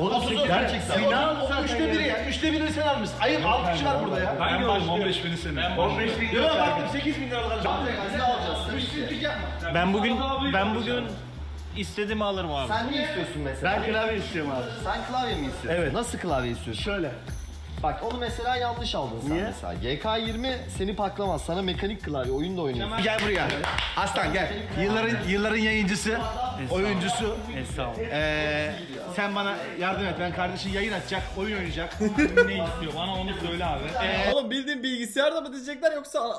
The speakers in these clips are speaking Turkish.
30 gerçekten. Sen al zaten Üçte biri ya. Üçte birini sen almışsın. Ayıp al kişi var burada ya. Hangi oğlum 15 bini senin? 15 bin lira baktım 8 bin lira alacağım. Ne alacağız? Yapma. Ben bugün ben bugün istediğimi alırım abi. Sen ne istiyorsun mesela? Ben klavye istiyorum abi. Sen klavye mi istiyorsun? Evet. Nasıl klavye istiyorsun? Şöyle. Bak onu mesela yanlış aldın sen Niye? mesela. GK20 seni paklamaz. Sana mekanik klavye oyun da oynuyorsun. Gel buraya. Aslan gel. Yılların yılların yayıncısı, oyuncusu. Estağfurullah. Ee, sen bana yardım et. Ben kardeşin yayın açacak, oyun oynayacak. ne istiyor? Bana onu söyle abi. Oğlum bildiğin bilgisayarda mı diyecekler yoksa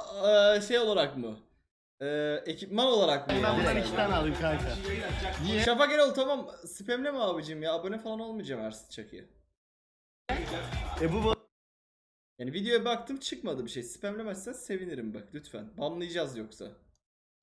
e, şey olarak mı? E, ekipman olarak mı? Ben bundan iki tane alayım kanka. Şafak Erol tamam spamleme abicim ya abone falan olmayacağım Ersin Çakı'ya. E bu Yani videoya baktım çıkmadı bir şey. Spamlemezsen sevinirim bak lütfen. Banlayacağız yoksa.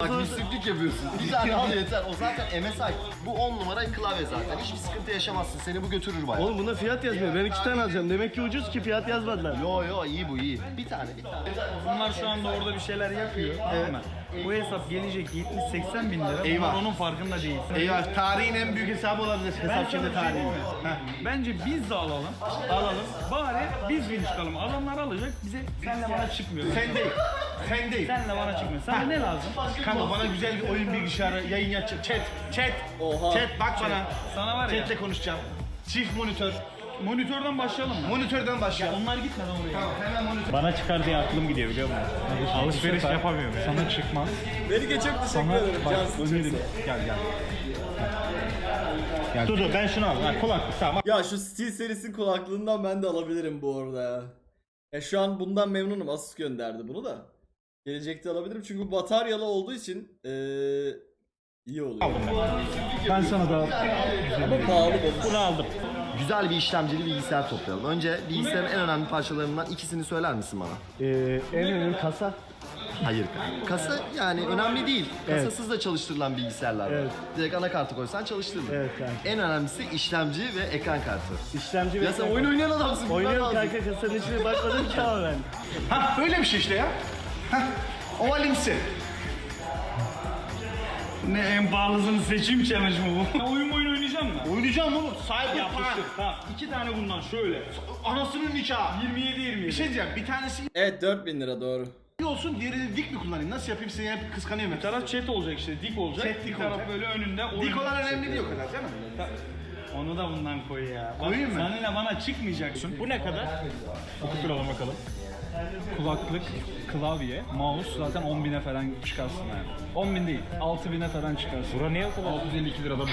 Bak müslüklük yapıyorsun. Bir tane al yeter. O zaten MSI. Bu 10 numara klavye zaten. Hiçbir sıkıntı yaşamazsın. Seni bu götürür bayağı. Oğlum bunda fiyat yazmıyor. Ben iki tane alacağım. Demek ki ucuz ki fiyat yazmadılar. Yo yo iyi bu iyi. Bir tane bir tane. Bunlar şu anda orada bir şeyler yapıyor. Tamam mı? Bu hesap gelecek 70-80 bin lira. Eyvah. Bunlar onun farkında değil. Eyvah tarihin en büyük hesabı olabilir. Hesap şimdi şey tarihi. Bence biz de alalım. Alalım. Bari biz win çıkalım. Adamlar alacak. Bize senle bana çıkmıyor. Sen değil. Sen değil. Senle bana çıkmıyor. Sana ne lazım? Kanka bana güzel bir oyun bilgisayarı yayın yapacak. Chat, chat. Oha. Chat bak bana. Sana var ya. Chatle konuşacağım. Çift monitör. Monitörden başlayalım mı? Monitörden başlayalım. Onlar gitmeden oraya. Tamam hemen monitör. Bana çıkar diye aklım gidiyor biliyor musun? Alışveriş yapamıyorum Sana çıkmaz. Melike çok teşekkür Sana ederim. bak Cansın. özür dilerim. Gel gel. Dur dur ben şunu al. Ha, kulak tamam. Ya şu Steel serisinin kulaklığından ben de alabilirim bu arada ya. Ya şu an bundan memnunum. Asus gönderdi bunu da. Gelecekte alabilirim çünkü bu bataryalı olduğu için eee iyi oluyor. Ben sana da Ama pahalı bu. Bunu aldım. Güzel bir işlemcili bilgisayar toplayalım. Önce bilgisayarın en önemli parçalarından ikisini söyler misin bana? Ee, en önemli kasa. Hayır. Kasa yani önemli değil. Kasasız da çalıştırılan bilgisayarlar var. Evet. Direkt anakartı koysan çalıştırılır. Evet kanka. En önemlisi işlemci ve ekran kartı. İşlemci ve Ya sen oyun oynayan adamsın. bilmen Oynuyorum lazım. kanka kasanın içine bakmadım ki ama ben. Ha böyle bir şey işte ya. Hah. Ovalimsi. ne en pahalısını seçeyim challenge mı bu? oyun oyun oynayacağım mı? Oynayacağım oğlum. Sahibi Yapıştır. Tamam. İki tane bundan şöyle. Anasının nikahı. 27 27. Bir şey diyeceğim. Bir tanesi Evet 4000 lira doğru. iyi olsun, diğerini dik mi kullanayım? Nasıl yapayım? Seni hep kıskanıyorum. Bir taraf chat olacak işte dik olacak. Chat dik bir taraf olacak. böyle önünde. oyun- Dik olan önemli değil o kadar canım. Onu da bundan koy ya. Bak, Koyayım mı? Seninle bana çıkmayacaksın. Bu ne kadar? Okutturalım bakalım. Kulaklık, klavye, mouse zaten 10 bine falan çıkarsın yani. 10 bin değil, 6 bine falan çıkarsın. Bura niye o kadar? 652 lirada bu.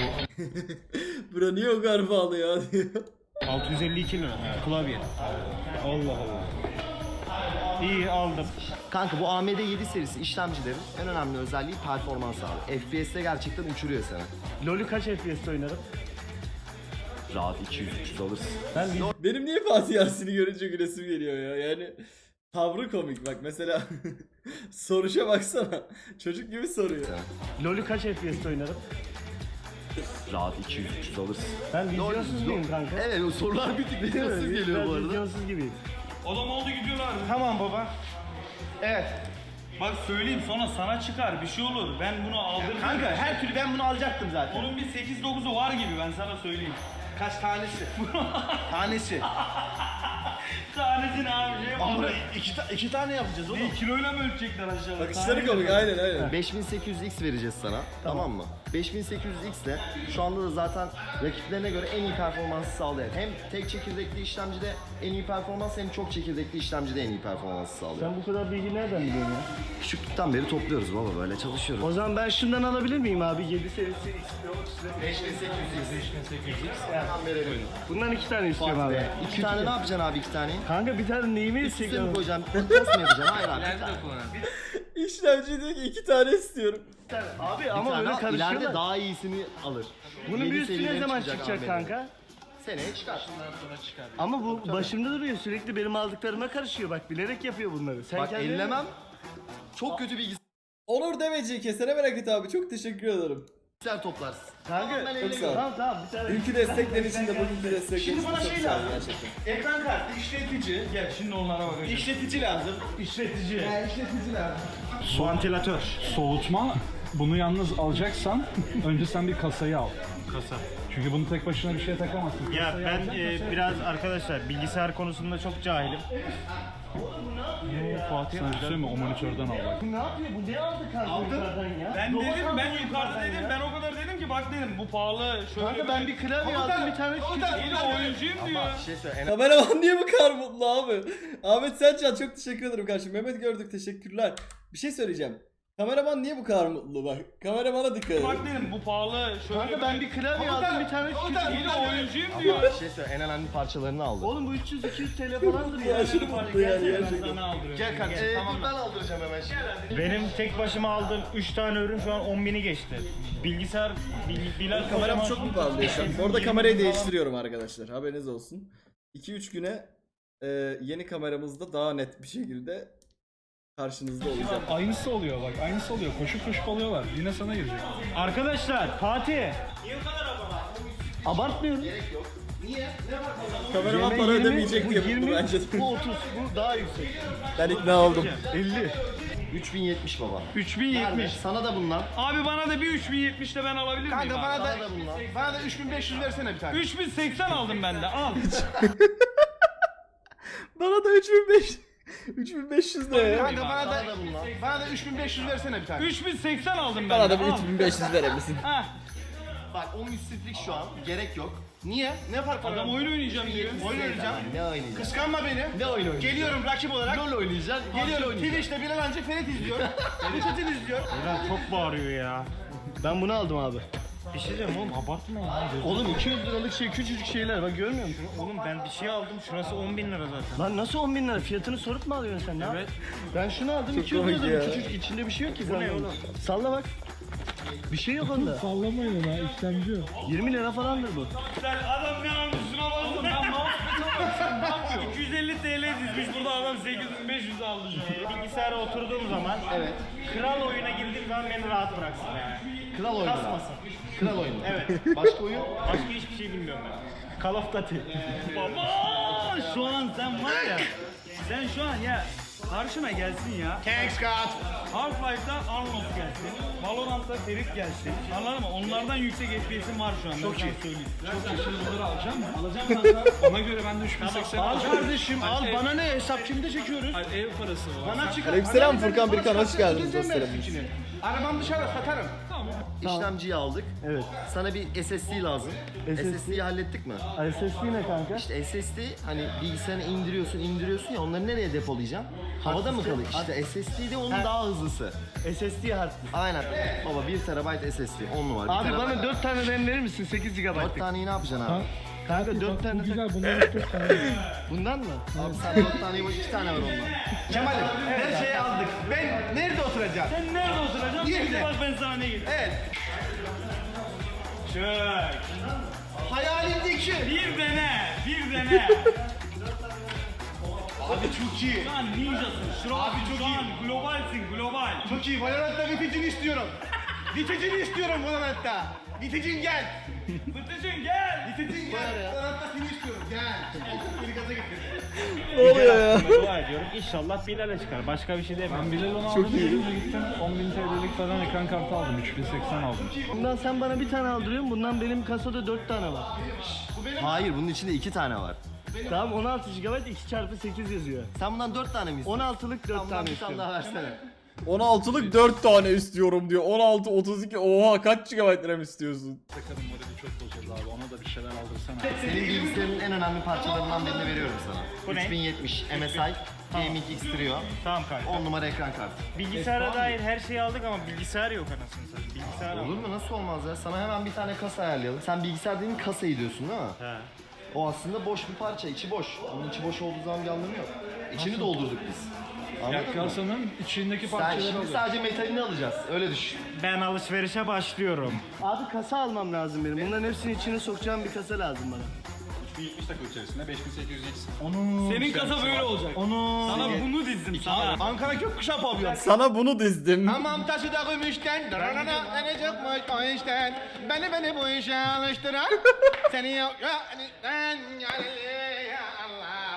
Bura niye o kadar pahalı ya diyor. 652 lira klavye. Allah Allah. İyi aldım. Kanka bu AMD 7 serisi işlemcilerin en önemli özelliği performans abi. FPS'te gerçekten uçuruyor seni. LoL'ü kaç FPS'te oynarım? Rahat 200-300 alırsın. Ben Benim niye Fatih Yasin'i görünce gülesim geliyor ya yani. Tavrı komik bak mesela soruşa baksana çocuk gibi soruyor. LoL'ü kaç FPS'te oynarım? Rahat 200-300 alırsın. Ben vizyonsuz muyum kanka? Evet o sorular bir tık vizyonsuz geliyor Ben bu arada. Vizyonsuz gibiyim. Adam oldu gidiyorlar. Tamam baba. Evet. Bak söyleyeyim sonra sana çıkar bir şey olur. Ben bunu aldırdım. Kanka her türlü ben bunu alacaktım zaten. Onun bir 8-9'u var gibi ben sana söyleyeyim. Kaç tanesi? tanesi. Tanesini abi şey Ama iki, ta- iki tane yapacağız oğlum. Ne kiloyla mı ölçecekler aşağıda? Bakışları komik aynen aynen. 5800X vereceğiz sana. Tamam, mı? 5800X de şu anda da zaten rakiplerine göre en iyi performansı sağlayan. Hem tek çekirdekli işlemcide en iyi performans hem çok çekirdekli işlemcide en iyi performansı sağlıyor. Sen bu kadar bilgi nereden biliyorsun ya? Küçüklükten beri topluyoruz baba böyle çalışıyoruz. O zaman ben şundan alabilir miyim abi? 7 serisi istiyorum size. 5800X. Bundan iki tane istiyorum abi. İki tane ne yapacaksın abi iki taneyi? Kanka bir tane neyimi Üstüne mi istiyorum? koyacaksın? Nasıl mı yapacaksın? Hayır abi. Bir tane. İşlemci diyor ki iki tane istiyorum. Abi Bir ama tane öyle al, ileride karışıyorlar. daha iyisini alır. Bunun Yeni bir üstü ne serileri zaman çıkacak kanka? Seneye çıkar. Ama bu başımda duruyor sürekli benim aldıklarıma karışıyor bak bilerek yapıyor bunları. Sen Bak ellemem. Çok kötü Onur Demeci kesene bereket abi çok teşekkür ederim. Bilgisayar toplarsın. Kanka ben Çok sağ ol. Tamam tamam bir tane. Ülkü destekleri için de bugünkü destekler için Şimdi bana çok şey sağ ol lazım. gerçekten. Ekran kartı, işletici. Gel şimdi onlara bakacağız. İşletici lazım. işletici. Yani işletici lazım. Vantilatör. Soğutma bunu yalnız alacaksan önce sen bir kasayı al. Kasa. Çünkü bunu tek başına bir şeye takamazsın. Ya Kasayı ben e, kasaya- biraz arkadaşlar bilgisayar konusunda çok cahilim. Fatih Sana bir şey söyleyeyim mi? O monitörden al bak. Bu ne yapıyor? Bu ne aldı kanka yukarıdan ya? Ben Robot dedim aldı ben yukarıda yukarıdan dedim ya. ben o kadar dedim ki bak dedim bu pahalı şöyle Kanka ben bir klavye aldım bir tane küçük. De oyuncuyum diyor. Şey Kameraman niye bu kadar mutlu abi? Ahmet Selcan çok teşekkür ederim kardeşim. Mehmet gördük teşekkürler. Bir şey söyleyeceğim. Kameraman niye bu kadar mutlu bak? Kameramana dikkat edin. Bak dedim bu pahalı şöyle Kanka ben bir klavye aldım bir tane küçük. İyi de oyuncuyum diyor. bir şey söyle. En önemli parçalarını aldı. Oğlum bu 300-200 TL falandır ya. Aşırı mutlu yani gerçekten. Sana aldırıyorum. Gel kardeşim tamam ben aldıracağım hemen şimdi. benim tek başıma aldığım 3 tane ürün şu an 10.000'i geçti. Bilgisayar Bil, Bilal Kameram çok mu pahalı şu an? Arada kamerayı değiştiriyorum arkadaşlar. Haberiniz olsun. 2-3 güne e, yeni kameramızda daha net bir şekilde karşınızda olacak. Aynısı oluyor bak. Aynısı oluyor. Koşup koşup alıyorlar. Yine sana girecek. Arkadaşlar Fatih Abartmıyorum. Kameraman para ödemeyecek bu diye mutlu 20, bence. Bu 30, bu daha yüksek. Ben ikna oldum. 50. 3070 baba. 3070. Sana da bundan. Abi bana da bir 3070 de ben alabilir miyim? Kanka abi? bana da Sana da bundan. bana da 3500 versene bir tane. 3080 aldım ben de al. Bana da 3500 3500 de ya. Kanka bana da bana da 3500 versene bir tane. 3080 aldım ben Bana de da bir al. 3500 verir misin? Heh, Bak 10 üstlük şu an. Gerek yok. Niye? Ne fark var? adam oyun oynayacağım diyor. Oyun oynayacağım. Ne oynayacağız? Kıskanma beni. Ne oyun oynayacağız? Geliyorum rakip olarak. LOL oynayacaksın. Geliyorum Twitch'te Bilal Hancı Ferit izliyor. Ferit izliyor. Bilal çok bağırıyor ya. Ben bunu aldım abi. Bir şey diyeceğim oğlum abartma ya. Oğlum 200 liralık şey küçücük şeyler bak görmüyor musun? Oğlum ben bir şey aldım şurası 10 bin lira zaten. Lan nasıl 10 bin lira? Fiyatını sorup mu alıyorsun sen? Ne evet. Ben şunu aldım 200 komik lira ya. Küçücük içinde bir şey yok ki. Bu ne oğlum? Salla bak. Bir şey yok onda. Sallamayın ona işlemci yok. 20 lira falandır bu. Sen adam ne almış 250 TL dizmiş burada adam 8500 aldı şu an. Bilgisayara oturduğum zaman evet. kral oyuna girdiğim zaman beni rahat bıraksın yani. Kral oyunu. Kasmasın. Kral oyunu. Evet. Başka oyun? Başka hiçbir şey bilmiyorum ben. Call of Duty. Baba şu an sen var ya. Sen şu an ya karşıma gelsin ya. Thanks God. Half-Life'da Arnold gelsin. Valorant'ta Ferit gelsin. Anladın mı? Onlardan yüksek FPS'im var şu an. Çok iyi. Söyleyeyim. Çok yeşil bunları alacağım mı? Alacağım kanka. Ona göre ben de 3080 Al alacağım. kardeşim al Ev- bana ne hesap kimde çekiyoruz? Hayır, ev parası var. Bana çıkar. Aleykümselam Furkan Birkan hoş geldiniz dostlarım. içini. Arabamı dışarı satarım. İşlemciyi aldık. Evet. Sana bir SSD lazım. SSD. SSD'yi hallettik mi? SSD ne kanka? İşte SSD hani bilgisayarını indiriyorsun indiriyorsun ya onları nereye depolayacaksın? Havada mı kalıyor? İşte SSD de onun daha hızlısı. SSD hard disk. Aynen. Baba 1 TB SSD 10 numara. Abi 1 bana 4 tane RAM verir misin? 8 4 GB'lık. taneyi ne yapacaksın abi? Kanka 4 tane. Güzel bunları dört tane. Bundan mı? Abi sen 4 taneyi boş 2 tane var ondan. Kemal'im her şeyi aldık. Ben nerede oturacağım? Sen nerede oturacaksın? Yerde. Bak ben sana ne getireyim. Evet. Çök. Hayalimdeki. Bir dene. Bir dene. Abi çok iyi. An ninjasın. Şu Abi çok iyi. globalsin global. Çok iyi. Valorant'ta viticini istiyorum. Viticini istiyorum Valorant'ta. Viticin gel. Fırtıcın gel. Viticin gel. Valorant'ta seni istiyorum. Gel. Beni gaza getir. Ne oluyor ya? Dua ediyorum. İnşallah Bilal'e çıkar. Başka bir şey demiyorum. Ben Bilal onu aldım. Gelince gittim 10.000 TL'lik falan ekran kartı aldım. 3080 aldım. Bundan sen bana bir tane aldırıyorsun. Bundan benim kasada 4 tane var. Hayır bunun içinde 2 tane var. Tamam 16 GB 2 çarpı 8 yazıyor. Sen bundan 4 tane mi istiyorsun? 16'lık 4 Tamam, tane bir tane istiyorum. daha versene. 16'lık 4 tane istiyorum diyor. 16 32 oha kaç GB RAM istiyorsun? Takarım morali çok bozuldu abi. Ona da bir şeyler aldırsana. Senin bilgisayarın en önemli parçalarından birini veriyorum sana. Bu ne? 3070 MSI Gaming X Trio Tamam kanka. 10 numara ekran kartı. Bilgisayara dair her şeyi aldık ama bilgisayar yok anasını satayım. Bilgisayar Olur mu? Nasıl olmaz ya? Sana hemen bir tane kasa ayarlayalım. Sen bilgisayar dediğin kasayı diyorsun değil mi? He. O aslında boş bir parça, içi boş. Onun içi boş olduğu zaman bir anlamı yok. İçini doldurduk biz. Ya Anladın mı? kasanın içindeki Sen parçaları şimdi alıyor. sadece metalini alacağız. Öyle düşün. Ben alışverişe başlıyorum. Abi kasa almam lazım benim. Bunların hepsinin içine sokacağım bir kasa lazım bana. 70 dakika içerisinde 5800X. Senin kasa böyle olacak. Onu Sana bunu dizdim sana. Ankara Gökkuşağı pavyon. Sana bunu dizdim. Hamam taşı da gümüşten, dararana ne çıkmış o işten. Beni beni bu işe alıştıran, seni yok ya, ben yani.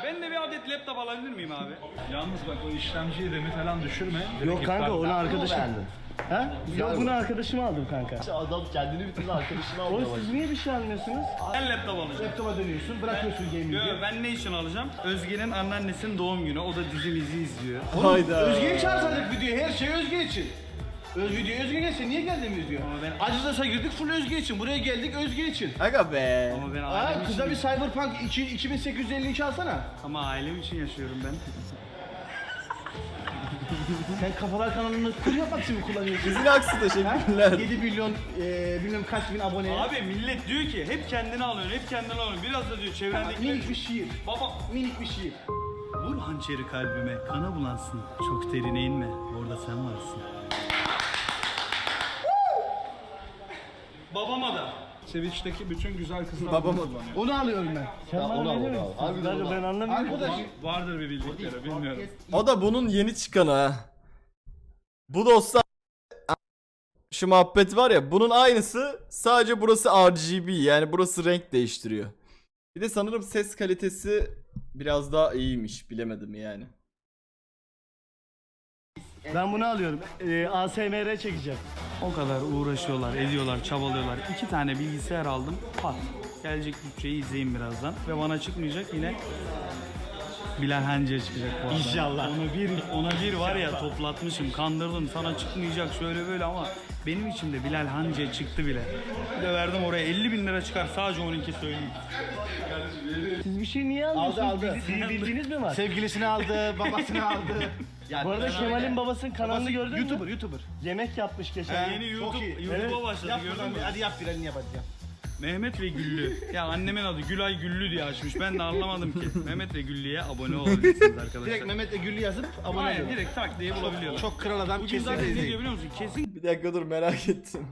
Ben de bir adet laptop alabilir miyim abi? Yalnız bak o işlemciyi demi falan düşürme. Direkt Yok kanka onu arkadaşım. beğendin? Ha? Yok bunu arkadaşıma aldım kanka. Adam kendini bitirdi arkadaşına aldı. Oğlum siz niye bir şey almıyorsunuz? Ben laptop alacağım. Laptopa dönüyorsun, bırakıyorsun Yo, gaming'i. ben ne için alacağım? Özge'nin anneannesinin doğum günü. O da dizimizi izliyor. Hayda. Özge'yi çağırsaydık videoya, her şey Özge için. Öz video Özge gelse niye geldiğimiz diyor. Ama ben- Acizas'a girdik full Özge için. Buraya geldik Özge için. Aga be. Ama ben Aa, ailem kıza için... bir Cyberpunk 2, 2852 alsana. Ama ailem için yaşıyorum ben. Sen kafalar kanalını kur yapmak için mi kullanıyorsun? Sizin aksi teşekkürler. 7 milyon, e, bilmem kaç bin abone. Abi millet diyor ki hep kendini alıyorsun, hep kendini alıyorsun. Biraz da diyor çevrendeki... Minik bir şiir. Baba Minik bir şiir. vur hançeri kalbime, kana bulansın. Çok derine inme, orada sen varsın. Babama da. Switch'teki bütün güzel kızlar Babam- bunu kullanıyor. Onu alıyorum ben. Sen onu bana al, onu al. istiyorsun? Harbiden Kanka onu ben anlamıyorum. Arkadaş, Vardır bir bildikleri bilmiyorum. O da bunun yeni çıkanı ha. Bu dostlar şu muhabbet var ya bunun aynısı sadece burası RGB yani burası renk değiştiriyor. Bir de sanırım ses kalitesi biraz daha iyiymiş bilemedim yani. Ben bunu alıyorum. Ee, ASMR çekeceğim. O kadar uğraşıyorlar, ediyorlar, çabalıyorlar. İki tane bilgisayar aldım. Pat. Gelecek bütçeyi izleyin birazdan. Ve bana çıkmayacak yine Bilal Hancı'ya çıkacak bu arada. İnşallah. Ona bir, ona bir var ya toplatmışım, kandırdım. Sana çıkmayacak şöyle böyle ama benim içimde Bilal Hancı'ya çıktı bile. Bir de verdim oraya 50 bin lira çıkar sadece onunki söyleyeyim. Siz bir şey niye almıyorsunuz? Aldı, aldı. Bizi- bildiğiniz mi var? Sevgilisini aldı, babasını aldı. Bu arada Kemal'in babasının kanalını gördün mü? YouTuber, YouTuber. Yemek yapmış geçen. Yeni çok YouTube, iyi. YouTube'a Evet. başladı Yap gördün mü? hadi yap bir elini yap hadi yap. Mehmet ve Güllü. Ya annemin adı Gülay Güllü diye açmış. Ben de anlamadım ki. Mehmet ve Güllü'ye abone olabilirsiniz arkadaşlar. Direkt Mehmet'le Güllü yazıp abone Aynen ol. direkt tak diye bulabiliyorlar. Çok kral adam Bugün kesin zaten ne diyor izleyin. biliyor musun? Kesin Bir dakika dur merak ettim.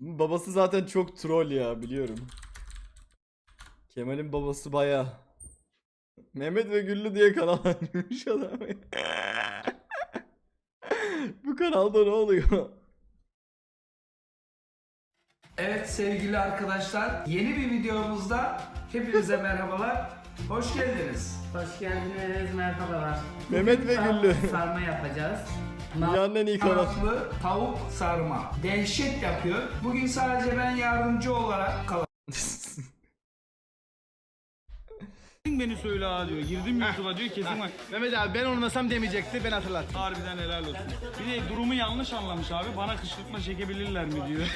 Babası zaten çok troll ya biliyorum. Kemal'in babası baya. Mehmet ve Güllü diye kanal açmış adam. Bu kanalda ne oluyor? Evet sevgili arkadaşlar, yeni bir videomuzda hepinize merhabalar. Hoş geldiniz. Hoş geldiniz, merhabalar. Mehmet ve Tavuk Güllü. Sarma yapacağız. Dünyanın en iyi kanalı. Kanatlı tavuk sarma. Dehşet yapıyor. Bugün sadece ben yardımcı olarak kalacağım. beni söyle ha diyor. Girdim YouTube'a diyor kesin bak. Mehmet abi ben olmasam demeyecekti ben hatırlattım. Harbiden helal olsun. Bir de durumu yanlış anlamış abi. Bana kışkırtma çekebilirler mi diyor.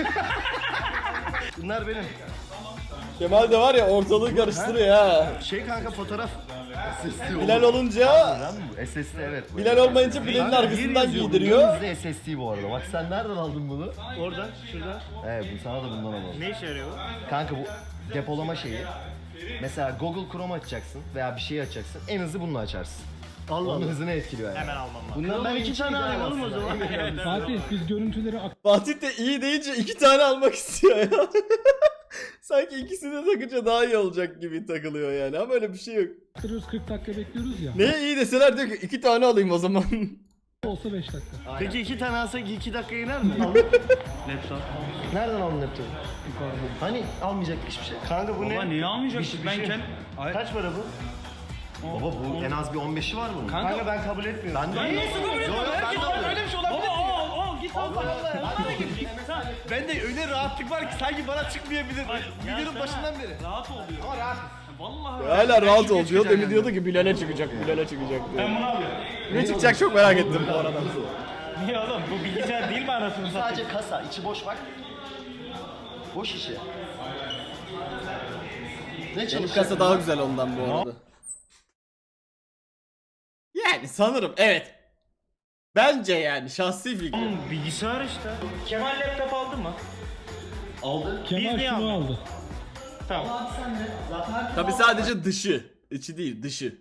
Bunlar benim. Kemal de var ya ortalığı karıştırıyor ha. Şey kanka fotoğraf. Bilal olunca SSD evet. bu. Bilal olmayınca Bilal'in arkasından giydiriyor. Bizde SSD bu arada. Bak sen nereden aldın bunu? Oradan, şuradan. Evet bu sana da bundan alalım. Ne işe yarıyor bu? Kanka bu depolama şeyi. Mesela Google Chrome açacaksın veya bir şey açacaksın. En hızlı bununla açarsın. Allah Onun hızını etkiliyor yani. Hemen almam lazım. Bundan ben iki tane alayım oğlum o zaman. Fatih biz görüntüleri Fatih de iyi deyince iki tane almak istiyor ya. Sanki ikisini de takınca daha iyi olacak gibi takılıyor yani ama öyle bir şey yok. aktarıyoruz 40 dakika bekliyoruz ya. Neye iyi deseler diyor ki iki tane alayım o zaman. Olsa 5 dakika. Peki iki tane alsak iki dakika iner mi? Laptop. Nereden aldın laptopu? Hani almayacaktık hiçbir şey. Kanka bu Baba ne? niye almayacak? Bir şey- bir ben şey- kend... Ay, Kaç para bu? Baba bu en az bir 15'i var bunun. Kanka ben kabul etmiyorum. Ben de Herkes öyle bir şey olabilir. Baba al al git al falan. Ben de öyle rahatlık var ki sanki bana çıkmayabilir. Videonun başından beri. Rahat oluyor. Ama rahat. Vallahi Hala rahat ol diyor. Demin diyordu ki Bilal'e çıkacak, Bilal'e çıkacak diyor. Ben bunu alıyorum. Ne çıkacak çok merak ettim bu arada. Niye oğlum? Bu bilgisayar değil mi anasını satayım? Sadece kasa, içi boş bak. Boş içi. Ne Benim çalışacak? kasa daha güzel ondan bu arada. Yani sanırım evet. Bence yani şahsi fikrim. Oğlum bilgisayar işte. Kemal laptop aldın mı? Aldı. Biz niye aldık? aldı. Tamam. Tabi sadece dışı. içi değil dışı.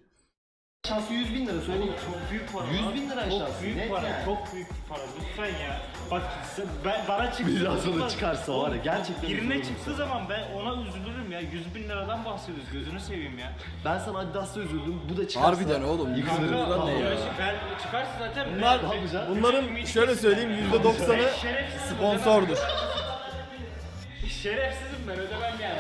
Şansı 100 bin lira söyleyeyim. Çok büyük para. 100 bin lira Çok şansı. büyük Net para. yani. Çok büyük para. Lütfen ya. Bak sen- ben, bana çıktı. Biraz sonra çıkarsa var ya gerçekten Birine üzülürüm çıktığı zaman ben ona üzülürüm ya. 100 bin liradan bahsediyoruz. Gözünü seveyim ya. Ben sana Adidas'ta üzüldüm. Bu da çıkarsa. Harbiden oğlum. Yıkılırım. Kanka, ne ya? Ben çıkarsa zaten Bunlar, yapacağız? bunların şöyle söyleyeyim %90'ı Şerefsizim, sponsordur. Şerefsizim ben ödemem yani?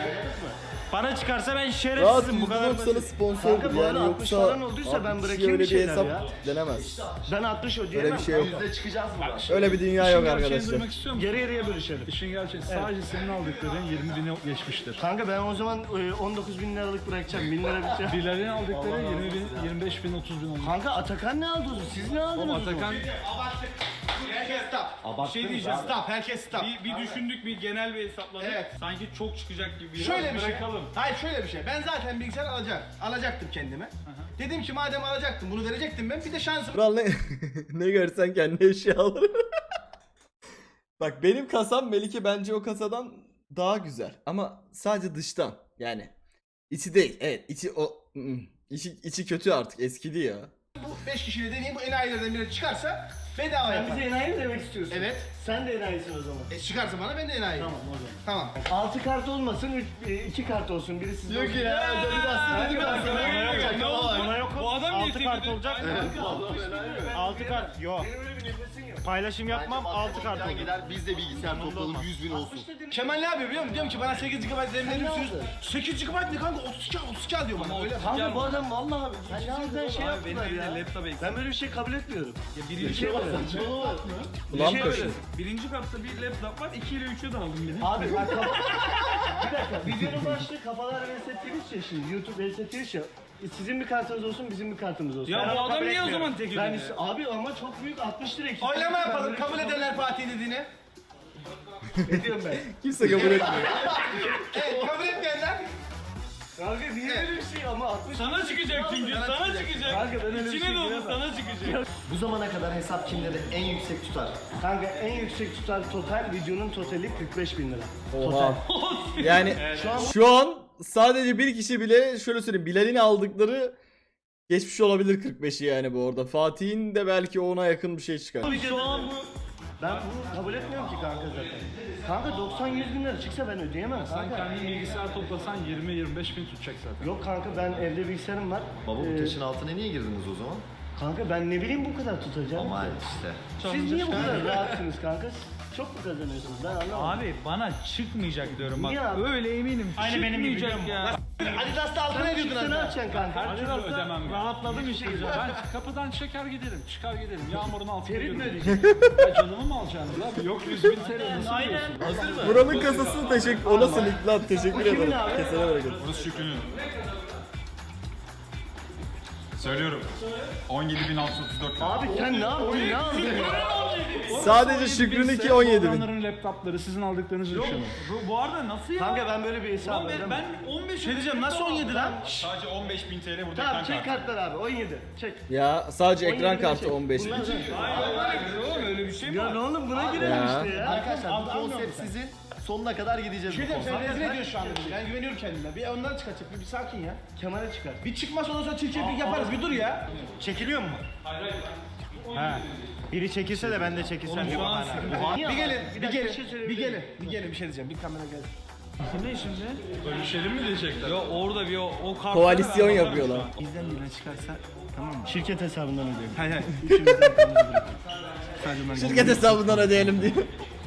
Bana çıkarsa ben Rahat şerefsizim bu kadar %90'ı basit. sponsordur Kanka bu arada yani 60 yoksa falan olduysa ben 60 bırakayım öyle bir bir şeyler hesap ya. denemez. Ben 60 Öyle ödeyemem. bir şey yok. Yüzde çıkacağız buradan. Öyle bir dünya İşin yok gerçeğini arkadaşlar. duymak istiyor musun? Yarı yarıya bölüşelim. İşin gerçeği sadece senin aldıkların 20 bine geçmiştir. Kanka ben o zaman e, 19 bin liralık bırakacağım. 1000 lira bitecek. Bilal'in aldıkları 20 bin, 25 bin, 30 bin oldu. Kanka Atakan ne aldı? o zaman? Siz ne aldınız? O zaman? Atakan Herkes stop. şey diyeceğim. Stop. Herkes stop. Bir, bir düşündük bir genel bir hesapladık. Evet. Sanki çok çıkacak gibi. Şöyle bir şey. Bırakalım. Hayır şöyle bir şey. Ben zaten bilgisayar alacağım. Alacaktım kendime. Dedim ki madem alacaktım bunu verecektim ben bir de şansım Kral ne, ne görsen kendi eşya alır. Bak benim kasam Melike bence o kasadan daha güzel. Ama sadece dıştan. Yani içi değil. Evet içi o... ı-ı. içi, içi kötü artık eskidi ya. bu 5 kişiyle deneyeyim bu enayilerden biri çıkarsa bedava yapar. bize enayi mi demek istiyorsun? Evet. Sen de enayisin o zaman. E, çıkarsa bana ben de enayi. Tamam o zaman. Tamam. 6 kart olmasın, 2 kart olsun. Biri sizde olsun. ya. Aslında dedim aslında. Ne oldu? Bana yok. Bu adam niye 6 kart olacak. 6 kart. Yok. Paylaşım yapmam 6 kart olur. gider biz de bilgisayar toplayalım 100 bin olsun. Kemal ne yapıyor biliyor musun? Diyorum ki bana 8 GB RAM verir misiniz? 8 GB ne kanka 32 al 32 al diyor bana öyle. Kanka bu adam vallahi sizden şey yaptılar Benim ya. laptop eksik. Ben böyle bir şey kabul etmiyorum. Birinci, Ulan şey koşun. öyle. Birinci katta bir laptop var. 2 ile 3'ü de aldım benim. Abi bak kafa... bir dakika videonun başlığı kafalar Twitch ya şimdi YouTube Twitch ya. Sizin bir kartınız olsun bizim bir kartımız olsun. Ya Ben bu adam niye o zaman tek Ben işte, abi ama çok büyük 60 lira eksik. Oylama yapalım bir kabul şey ederler Fatih dediğini. Ne diyorum ben? Kimse kabul etmiyor. Evet kabul etmeyenler. Kanka niye böyle bir şey ama 60 Sana çıkacak çünkü. Sana çıkacak. Kanka ben öyle bir İçine şey doldu sana çıkacak. Bu zamana kadar hesap kimde de en yüksek tutar? Kanka en yüksek tutar total videonun totali 45 bin lira. Oha. Yani şu an sadece bir kişi bile şöyle söyleyeyim Bilal'in aldıkları geçmiş olabilir 45'i yani bu arada. Fatih'in de belki ona yakın bir şey çıkar. Şu an bu ben bunu kabul etmiyorum ki kanka zaten. Kanka 90-100 bin lira çıksa ben ödeyemem Sen kanka. kendin bilgisayar toplasan 20-25 bin tutacak zaten. Yok kanka ben evde bilgisayarım var. Baba bu Ee, taşın altına niye girdiniz o zaman? Kanka ben ne bileyim bu kadar tutacağım. Ama işte. Siz niye bu kadar rahatsınız kanka? Çok mu kazanıyorsunuz? Ben anlamadım. Abi bana çıkmayacak diyorum bak. Niye abi? Öyle eminim. Aynı benim gibi Çıkmayacak ya. Adidas'ta altına Sen ediyordun ne hatta. yapacaksın kanka? Her türlü ödemem ben. Rahatladım işte. Ben kapıdan çeker giderim, çıkar giderim. Yağmurun altında Ferit mi yürürüm. Ya canımı mı alacaksınız abi? Yok 100 bin TL nasıl Aynen. diyorsun? Buranın kasası teşekkür. O nasıl lan? Teşekkür ederim. abi? Kesene bereket. Burası Şükrü'nün. Söylüyorum. 17.634 lira. Abi sen ne yaptın? Ne aldın? Sadece Şükrü'nünki 17 bin. Onların laptopları sizin aldıklarınızı düşünün. Bu, bu arada nasıl ya? Kanka ben böyle bir hesap ben, ben 15 Şey diyeceğim nasıl 17 lan? Sadece 15.000 TL burada Tamam ekran çek kartlar abi 17. Çek. Ya sadece 17 ekran bin kartı çek. 15 bin. Bunlar da- Oğlum öyle bir şey mi Ya ne oğlum buna girelim Ya. işte ya. Arkadaşlar bu konsept sizin. Sonuna kadar gideceğiz Şey bu diyeyim sen rezil ediyorsun şu anda bizi. Ben güveniyorum kendime. Bir ondan çıkacak. Bir, bir sakin ya. Kemal'e çıkar. Bir çıkmaz ondan sonra çirkeflik yaparız. Bir dur ya. Çekiliyor mu? Ha. Biri çekilse de ben de çekilsem. an Bir gelin, bir gelin, bir şey bir gelin, bir gelin bir şey diyeceğim. Bir kamera gelsin. Ne şimdi? Bölüşelim mi diyecekler? Ya orada bir o, o kartları Koalisyon yapıyorlar. Bizden birine çıkarsa tamam mı? Şirket hesabından ödeyelim. Hayır hayır. Şirket hesabından ödeyelim diye.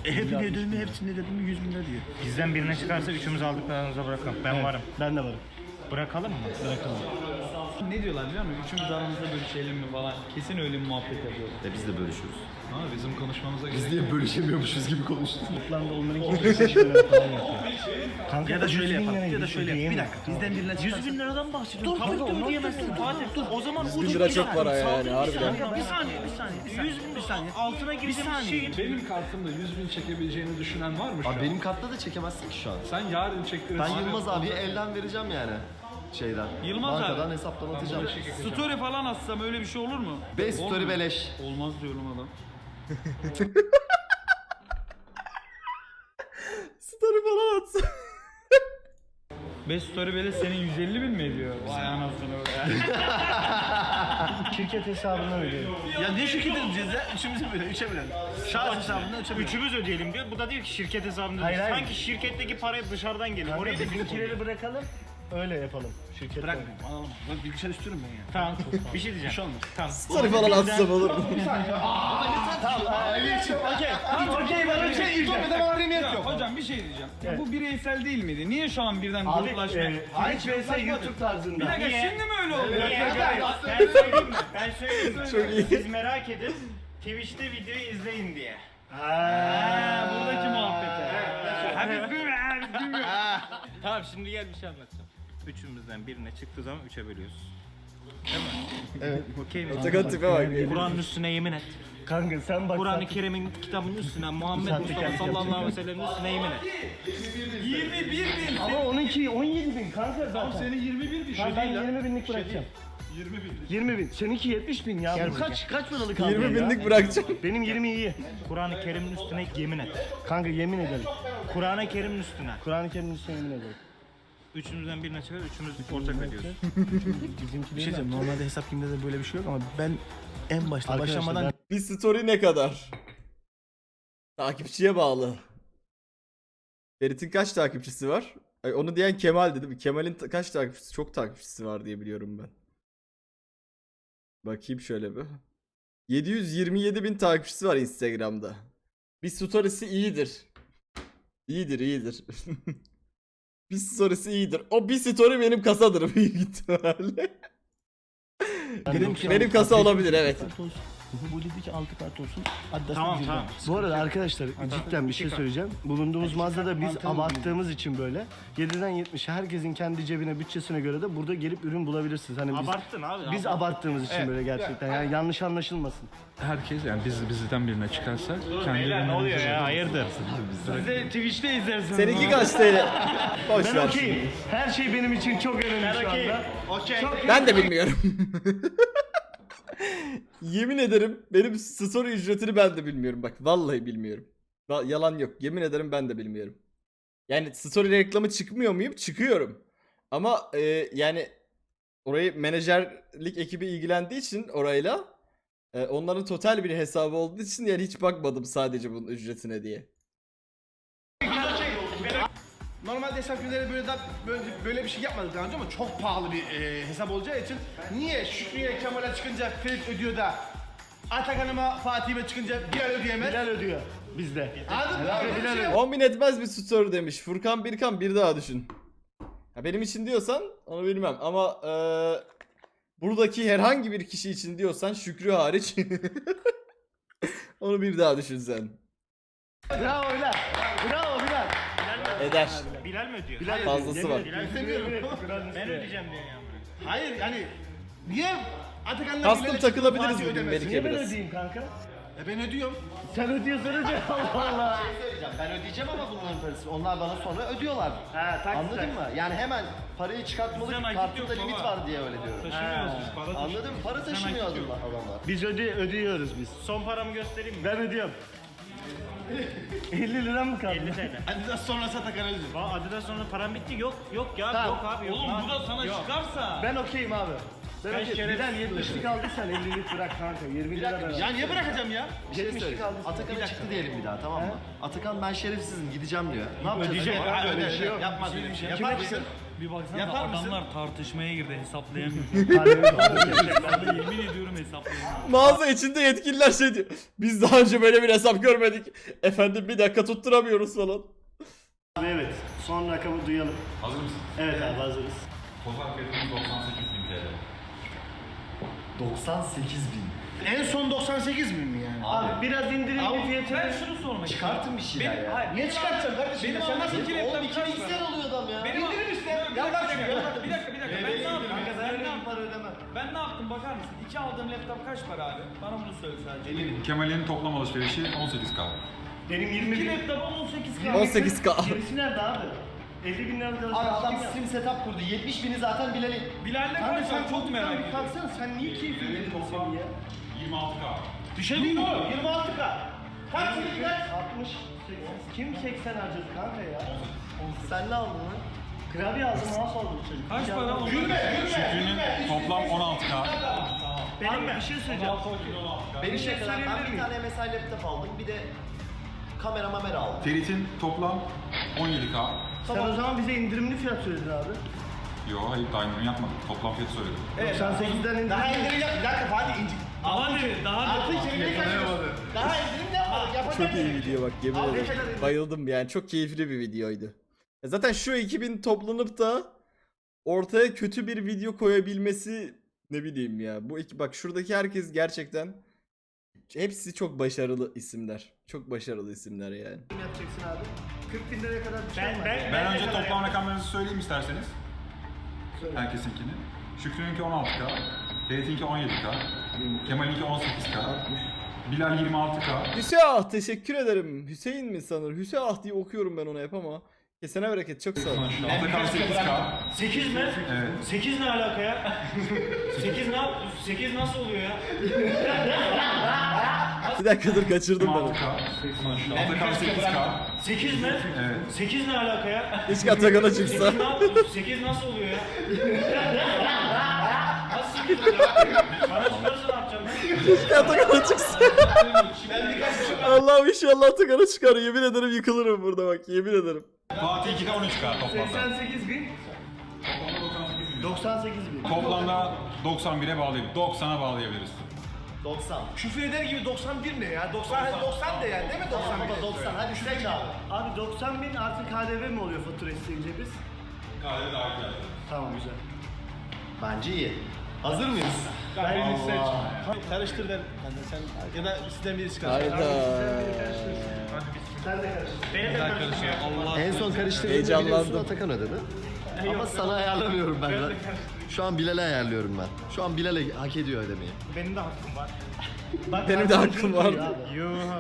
Hepini ödedim mi hepsini ödedim mi 100 bin lira diyor. Bizden birine çıkarsa üçümüz aldıklarınıza bırakalım. Ben varım. Ben de varım. Bırakalım mı? Bırakalım. Ne diyorlar biliyor musun? Üçümüz aramızda bölüşelim mi falan. Kesin öyle bir muhabbet yapıyorlar. E biz de bölüşürüz. Ama bizim konuşmamıza gerek Biz niye bölüşemiyormuşuz gibi konuştuk. Toplamda onların kimse 5 bin lira falan yapıyor. Kanka Ya da şöyle 100 bin yapalım. Ya da şöyle yapalım. Bir dakika. Bizden birine çıkarsa. 100 bin liradan bahsediyorum. Dur dur dur ödeyemezsin. Fatih dur. O zaman 100 bin lira çok para yani harbiden. Bir saniye bir saniye. 100 bin bir saniye. Altına gireceğim şeyin. Benim kartımda 100 bin çekebileceğini düşünen var mı şu an? benim kartla da çekemezsin ki şu an. Sen yarın çektirirsin. Ben Yılmaz abiye elden vereceğim yani. Şeyden. Yılmaz Bankadan abi. hesaptan atacağım. Story falan atsam öyle bir şey olur mu? Best story beleş. Olmaz diyorum adam. Story falan atsın. Best story böyle senin 150 bin mi ediyor? Vay anasını be. Şirket hesabından ödeyelim. Ya niye şirket edeceğiz ya? Üçümüzü böyle, üçe bölelim. Şahıs hesabından üçe. Üçümüz ödeyelim diyor. Bu da diyor ki şirket hesabında. Hayır, hayır. Sanki şirketteki para dışarıdan geliyor. Oraya Oraya da bizimkileri bırakalım. Öyle yapalım şirketten. Bırak alalım. Ben bilgisayar istiyorum ben ya. Tamam. Bir şey diyeceğim. Bir şey olmaz. Tamam. Story falan atsam olur mu? Tamam, öyle için. Okey. Tamam, okey. Ben bir şey diyeceğim. Ya, hocam bir şey diyeceğim. Ya, bu bireysel değil miydi? Niye şu an birden Abi, gruplaşma? e, Twitch vs YouTube tarzında. Bir dakika Niye? şimdi mi öyle oldu? Niye? Ben söyleyeyim mi? Ben söyleyeyim mi? Siz merak edin. Twitch'te videoyu izleyin diye. Ha, buradaki muhabbete. Abi dur. Tamam şimdi gel bir şey anlatacağım. Üçümüzden birine çıktığı zaman üçe bölüyoruz. Değil mi? Evet. Okey mi? Atakan tipe bak. Kur'an'ın üstüne yemin et. Kanka sen bak. Kur'an-ı Kerim'in kitabının üstüne Muhammed Mustafa sallallahu aleyhi ve sellem'in üstüne yemin et. 21 bin. Ama onunki 17 bin kanka zaten. Senin 21 bin. Ben, ben 20 binlik bırakacağım. 20 bin. 20 bin. Seninki 70 bin ya. Bu kaç kaç paralık aldın 20 ya? binlik bırakacağım. Benim 20 iyi. Kur'an-ı Kerim'in üstüne yemin et. Kanka yemin ederim. Kur'an-ı Kerim'in üstüne. Kur'an-ı Kerim'in üstüne yemin ederim. Üçümüzden birine çıkar, üçümüz ortak ödüyoruz. Bizimki Bir şey diyeceğim. Normalde hesap kimde de böyle bir şey yok ama ben en başta Arkadaşlar başlamadan Bir story ne kadar? Takipçiye bağlı. Ferit'in kaç takipçisi var? Ay, onu diyen Kemal dedi. Kemal'in ta- kaç takipçisi? Çok takipçisi var diye biliyorum ben. Bakayım şöyle bir. 727 bin takipçisi var Instagram'da. Bir storiesi iyidir. İyidir iyidir. bir storiesi iyidir. O bir story benim kasadır büyük ihtimalle. benim, benim kasa olabilir evet. Bu dedi ki 6 kart olsun. Adidas Tamam, tamam. Bu arada arkadaşlar cidden bir şey söyleyeceğim. Bulunduğumuz mağazada biz abarttığımız için böyle 7'den 70'e herkesin kendi cebine bütçesine göre de burada gelip ürün bulabilirsiniz. Hani biz, Abarttın abi. biz abarttığımız için böyle gerçekten. Yani yanlış anlaşılmasın. Herkes yani biz bizden birine çıkarsa kendi Beyler ne oluyor ya? Hayırdır? Siz de Twitch'te izlersiniz. Seninki kaç TL? Boş Ben ver. okeyim. Her şey benim için çok önemli şu anda. Okey. Ben de bilmiyorum. Yemin ederim benim story ücretini ben de bilmiyorum. Bak vallahi bilmiyorum. Yalan yok. Yemin ederim ben de bilmiyorum. Yani story reklamı çıkmıyor muyum? Çıkıyorum. Ama e, yani orayı menajerlik ekibi ilgilendiği için orayla e, onların total bir hesabı olduğu için yani hiç bakmadım sadece bunun ücretine diye. Normalde hesap günleri böyle da böyle, böyle bir şey yapmadık daha önce ama çok pahalı bir e, hesap olacağı için niye Şükrü'ye Kemal'e çıkınca Ferit ödüyor da Atakan'ıma Fatih'ime çıkınca Bilal ödeyemez? Bilal ödüyor bizde. Anladın mı? Şey yok. 10 bin etmez bir story demiş. Furkan Birkan bir daha düşün. Ha, benim için diyorsan onu bilmem ama e, buradaki herhangi bir kişi için diyorsan Şükrü hariç onu bir daha düşün sen. Bravo Bilal. Eder. Bilal mi ödüyor? Bilal Fazlası var. Ben ödeyeceğim diyor ya. Hayır yani niye Atakan'la Custom Bilal'e takılabiliriz Fatih bugün ödemesin? Melike Niye ben biraz. ödeyeyim kanka? E ben ödüyorum. Sen ödüyorsan öde. Allah Allah. Ben ödeyeceğim ama bunların parasını. Onlar bana sonra ödüyorlar. Ha taksit. Anladın mı? Yani hemen parayı çıkartmalık Bizden nakit kartında yok limit baba. var diye öyle diyorum. Taşımıyoruz biz para. Anladın mı? Para taşımıyor adamlar. adamlar. Biz öde ödüyoruz biz. Son paramı göstereyim mi? Ben ödüyorum. 50 lira mı kaldı? 50 TL. Adidas sonrası Atakan ödüyor. Aa Adidas sonra param bitti. Yok yok ya. Tamam. Yok abi yok. Oğlum Abi, bu da sana yok. çıkarsa. Ben okeyim abi. Ben, Ben okeyim. şerefsiz Bilal 70'lik aldıysan 50'lik bırak kanka. 20 lira ver. Ya niye bırakacağım ya? Bir şey 70'lik söyleyeyim. aldıysan. Atakan'a çıktı diyelim bir daha tamam mı? Atakan ben şerefsizim gideceğim diyor. Ne yapacağız? Ödeyecek abi öyle bir şey yok. Yapmaz öyle bir şey. Kime Yapar mısın? Bir baksana Yapar mısın? adamlar tartışmaya girdi hesaplayamıyor. De yemin ediyorum hesaplayamıyor. Mağaza içinde yetkililer şey diyor. Biz daha önce böyle bir hesap görmedik. Efendim bir dakika tutturamıyoruz falan. Abi evet. Son rakamı duyalım. Hazır mısın? Evet abi hazırız. Toplam fiyatımız 98 bin TL. 98 bin. En son 98 bin mi yani? Abi biraz indirin bir fiyatı. Ben şunu sormak istiyorum. Çıkartın bir şeyler ya. Hayır, Niye çıkartacaksın kardeşim? Benim Sen nasıl Oğlum iki kaç bilgisayar para? alıyor adam ya. Benim İndirim Yalvar dakika, şuraya. bir dakika, bir dakika. Ben ne yaptım? Ben ne yaptım? Ben ne yaptım bakar mısın? İki aldığım laptop kaç para abi? Bana bunu söyle sadece. Kemal'in toplam alışverişi 18K. Benim 20 İki bin. laptop 18 k. 18k. Gerisi nerede abi? 50 bin lira Abi adam stream setup kurdu. 70 bini zaten Bilal'in. Bilal'le Kanka kaç sen çok çok merak ediyorum. Kalksana sen niye keyfin yedin seni ya? 26K. Düşelim mi? 26k. Kaç yıl kaç? 60, 80. Kim 80 harcadı kanka ya? Sen ne aldın lan? Klavye aldım, mouse aldı bu çocuk. Kaç para? Onu- Şükrü'nün toplam 16K. Benim bir şey söyleyeceğim. Benim şey şey kadar ben söyleyebilir bir miyim? tane MSI laptop aldım. Bir de kamera mamera aldım. Ferit'in toplam 17K. Sen o zaman bize indirimli fiyat söyledin abi. Yo hayır daha indirim yapmadık. Toplam fiyatı söyledim. Evet. 98'den indirim. Daha indirim yap. Bir dakika Fatih inci. Daha dedi, daha Altı çevirmeyi kaçırıyorsun. Daha indirim yapmadık. Yapacak Çok iyi bir şey video bak yemin Abi, ederim. ne Bayıldım yani çok keyifli bir videoydu. Ya zaten şu ekibin toplanıp da ortaya kötü bir video koyabilmesi ne bileyim ya. Bu ekip bak şuradaki herkes gerçekten hepsi çok başarılı isimler. Çok başarılı isimler yani. yapacaksın abi? 40 bin liraya kadar bir şey var. Ben önce toplam rakamlarınızı söyleyeyim isterseniz. Herkesinkini. Şükrü'nünki 16K, Ferit'inki 17K, Kemal'inki 18K, Bilal 26K, Hüseyah teşekkür ederim. Hüseyin mi sanır? Hüseyah diye okuyorum ben onu hep ama. Kesene bereket çok sağ ol. Atakan 8K. 8 mi? Evet. 8 ne alaka ya? 8 ne 8 nasıl oluyor ya? Bir dakika dur kaçırdım ben onu. 26K. Atakan 8K. 8 mi? Evet. 8 ne alaka ya? Keşke Atakan'a çıksa. 8 nasıl oluyor ya? Nasıl 8 ya? Bana çıkarsa ne yapacağım ben? Keşke Atakan'a çıksa. Allah'ım inşallah Atakan'a çıkar. Yemin ederim yıkılırım burada bak. Yemin ederim. Fatih 2'de 13K toplamda. 88 bin. 98 bin. Toplamda 91'e bağlayabiliriz. 90'a bağlayabiliriz. 90. Küfür eder gibi 91 ne ya? 90 90 de yani değil mi 91? Baba 90. Hadi şuraya çağır. Abi 90 bin artı KDV mi oluyor fatura isteyince biz? KDV dahil geldi. Tamam güzel. Bence iyi. Hazır mıyız? Birini seç. Karıştır der. Yani sen ya da sizden biri çıkar. Hayda. Sen de karışıyor. Allah. En son karıştırdığında Heyecanlandım. biliyorsun Atakan ödedi. Ama sana ayarlamıyorum ben. ben. Şu an Bilal'e ayarlıyorum ben. Şu an Bilal'e hak ediyor ödemeyi. Benim de hakkım var. Benim de hakkım vardı.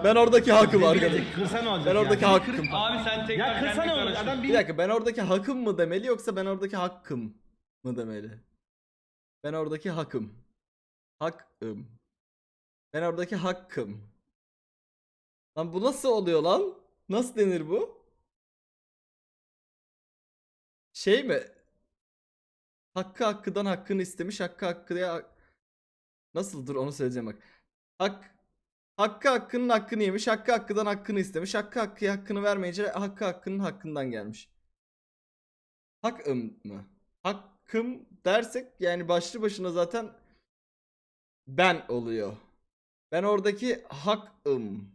Ben oradaki hakkım arkadaşım. Kırsa ne olacak Ben oradaki yani? hakkım. Abi sen tekrar Ya kırsa ne olur? Adam Bir bir dakika ben oradaki hakkım mı demeli yoksa ben oradaki hakkım mı demeli? Ben oradaki hakkım. Hakkım. Ben oradaki hakkım. Lan bu nasıl oluyor lan? Nasıl denir bu? Şey mi? Hakkı hakkıdan hakkını istemiş. Hakkı hakkıya Nasıldır onu söyleyeceğim bak. Hak Hakkı hakkının hakkını yemiş. Hakkı hakkıdan hakkını istemiş. Hakkı hakkıya hakkını vermeyince hakkı hakkının hakkından gelmiş. Hakkım mı? Hakkım dersek yani başlı başına zaten ben oluyor. Ben oradaki hakkım.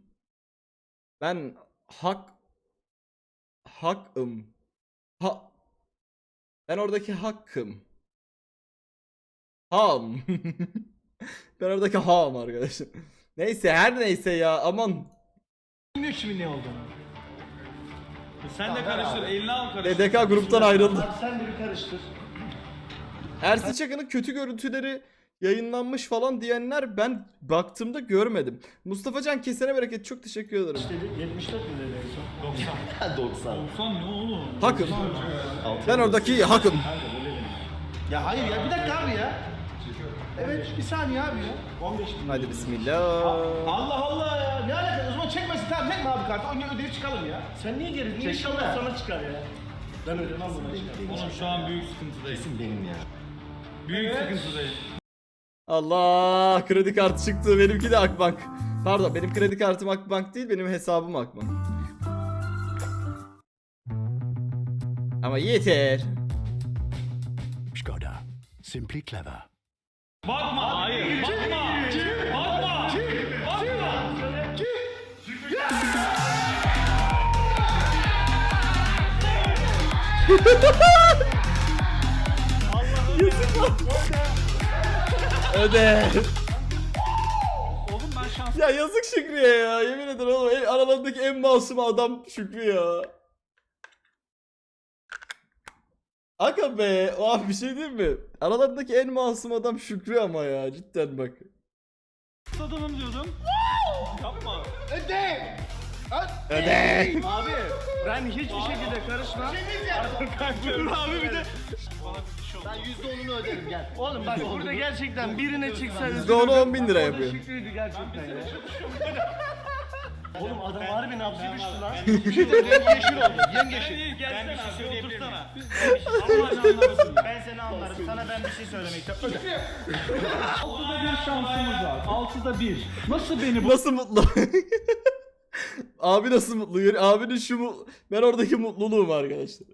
Ben hak hakkım. Ha ben oradaki hakkım. Ham. ben oradaki ham arkadaşım. Neyse her neyse ya aman. bilmiyor şimdi ne olduğunu. Sen de karıştır. Elini al karıştır. DDK gruptan ayrıldı. Abi sen de bir karıştır. Ersin Çakı'nın kötü görüntüleri yayınlanmış falan diyenler ben baktığımda görmedim. Mustafa Can kesene bereket çok teşekkür ederim. Dedi 74 bin lira en son. 90. 90 ne oğlum? Hakım. Ben oradaki hakım. Ya hayır ya bir dakika abi ya. Evet bir saniye abi ya. 15 bin. Hadi bismillah. Allah Allah ya. Ne alaka? O zaman çekmesin tamam çekme abi kartı. Onu ödeyip çıkalım ya. Sen niye geri? Niye inşallah sana çıkar ya? Ben ödemem buna çıkar. Oğlum şu an büyük sıkıntıdayız. Kesin benim ya. Büyük sıkıntıdayız. Allah kredi kartı çıktı. Benimki de Akbank. Pardon benim kredi kartım Akbank değil benim hesabım Akbank. Ama yeter. Skoda. Simply clever. Bakma. Hayır. Bakma. Bakma. Bakma. Öde. Oğlum ben şans. Ya yazık Şükrü'ye ya. Yemin ederim oğlum en- aralarındaki en masum adam Şükrü ya. Aga be. Abi bir şey diyeyim mi? Aralarındaki en masum adam Şükrü ama ya. Cidden bak. Adamım diyordum. Yapma. Öde! Öde. Abi ben hiçbir şekilde karışmam. Dur abi bir de. Ben %10'unu öderim gel. Oğlum bak burada gerçekten birine çıksa %10'u 10 bin lira yapıyor. Şükrüydü gerçekten ya. Oğlum adam harbi nabzı düştü lan. Yemyeşil oldu. Yemyeşil. Ben bir şey söyleyebilir miyim? Ben seni anlarım. Sana ben bir şey söylemek istiyorum. Altıda bir şansımız var. Altıda bir. Nasıl beni bu? Nasıl mutlu? Abi nasıl mutlu? Abinin şu mu... Ben oradaki mutluluğum arkadaşlar.